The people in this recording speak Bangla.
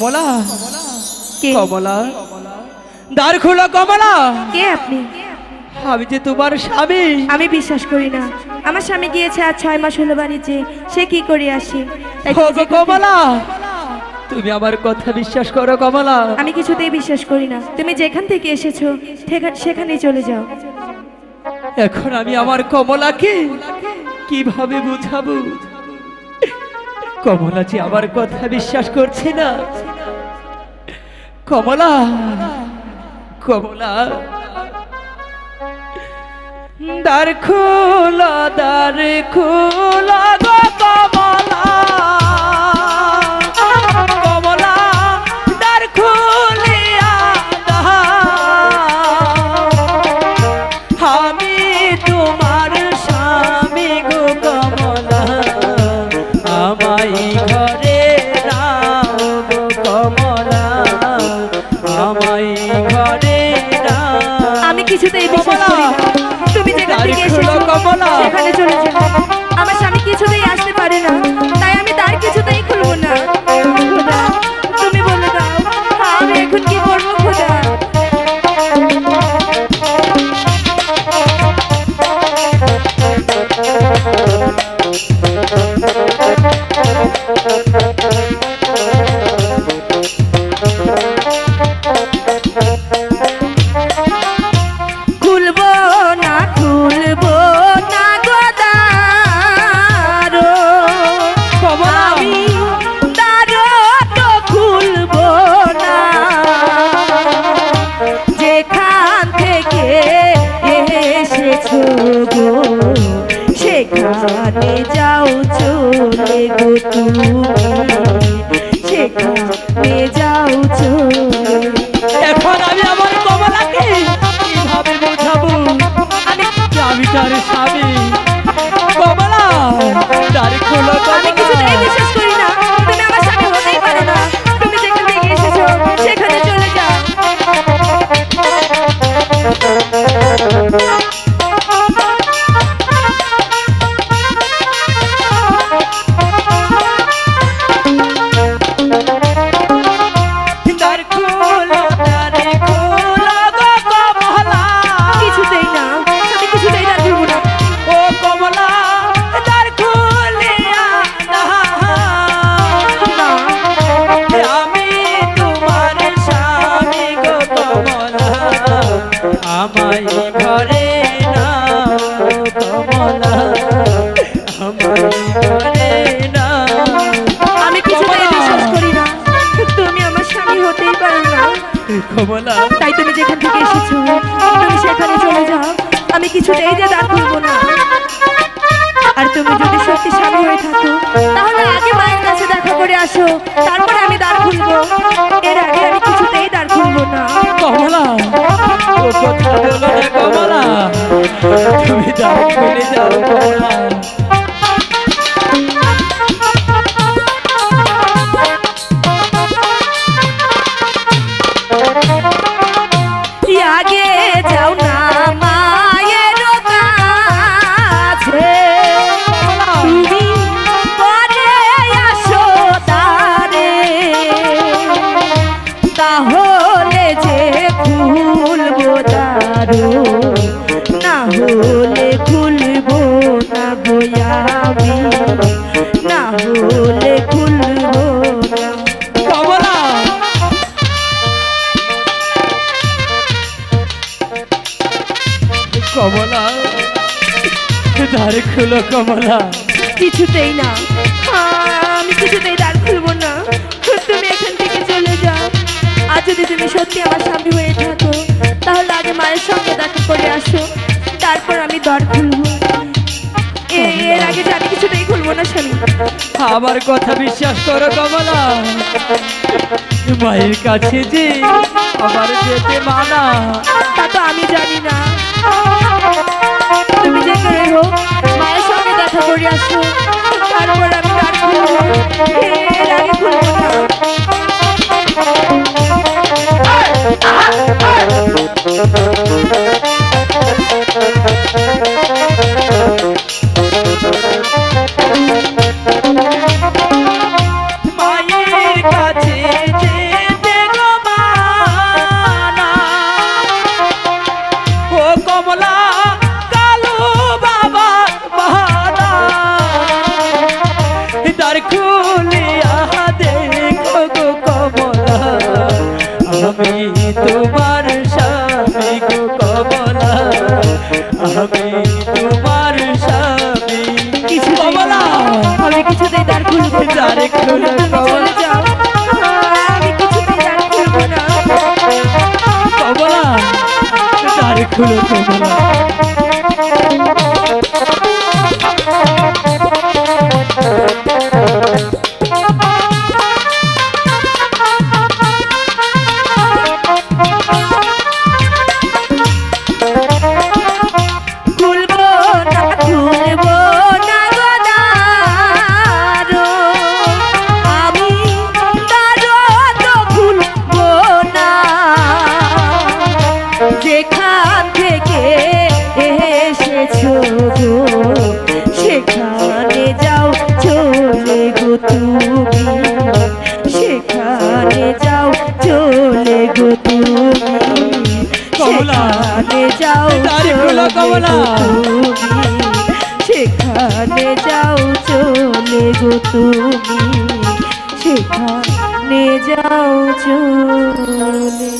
কমলা। কমলা। দ্বার খোলো কমলা। কে আপনি? আমি যে তোমার স্বামী। আমি বিশ্বাস করি না। আমার স্বামী গিয়েছে আর ছয় মাস হলো সে কি করে আসে? কমলা। তুমি আমার কথা বিশ্বাস করো কমলা। আমি কিছুতেই বিশ্বাস করি না। তুমি যেখান থেকে এসেছ সেখান- সেখানেই চলে যাও। এখন আমি আমার কমলাকে কীভাবে বুঝাবো? কমলা যে আমার কথা বিশ্বাস করছে না কমলা কমলা। দ্বার খোলা দ্বার খোলা। ঘরে আমি কিছুতেই বিশ্বাস করি না তুমি যেখান থেকে এসেছ সেখানে চলে যাও। আমার স্বামী কিছুতেই আসতে পারে না তাই আমি তার কিছুতেই খুলবো না। তুমি বলে দাও আমি এখন কি করব খোদা? খুলবো সেখানে যাও চলে গো তুমি। সেখানে যাও চলে। এখন আমি আমার কমলাকে কীভাবে বোঝাবো? আমি তার স্বামী। কমলা, তার খোলো আমি কিছুতেই যে দাঁত করব না। আর তুমি যদি সত্যি স্বামী হয়ে থাকো, তাহলে আগে মায়ের কাছে দেখা করে আসো, তারপরে আমি দাঁড় খুলবো। এর আগে আমি কিছুতেই দাঁড় খুলবো না। কমলা কথা বলো কমলা। তুমি খুলে যাও, কমলা। কমলা। ধারে খুলো কমলা। কিছুতেই না। আমি কিছুতেই দ্বার খুলবো না। তুমি এখান থেকে চলে যাও। আর যদি তুমি সত্যি আমার স্বামী হয়ে থাকো তাহলে আগে মায়ের সঙ্গে দেখা করে আসো। তারপর আমি দ্বার খুলবো। এর আগে যে আমি কিছুতেই খুলবো না স্বামী। আমার কথা বিশ্বাস করো কমলা। মায়ের কাছে যে আমার যেতে মানা। তা তো আমি জানি না। তুমি যে করে হোক মায়ের সঙ্গে দেখা করে আসো তারপর আমি দ্বার খুলবো হব না আমি তোমার স্বামী। কিছু পাবো না। আমি কিছুতেই তার খুলবো না। চলে যাও আমি কিছুতেই তার খুলবো না। পাবো না। তার খুলবো না। চলে কমলা। সেখানে যাও চলে গো তুমি সেখানে যাও চলে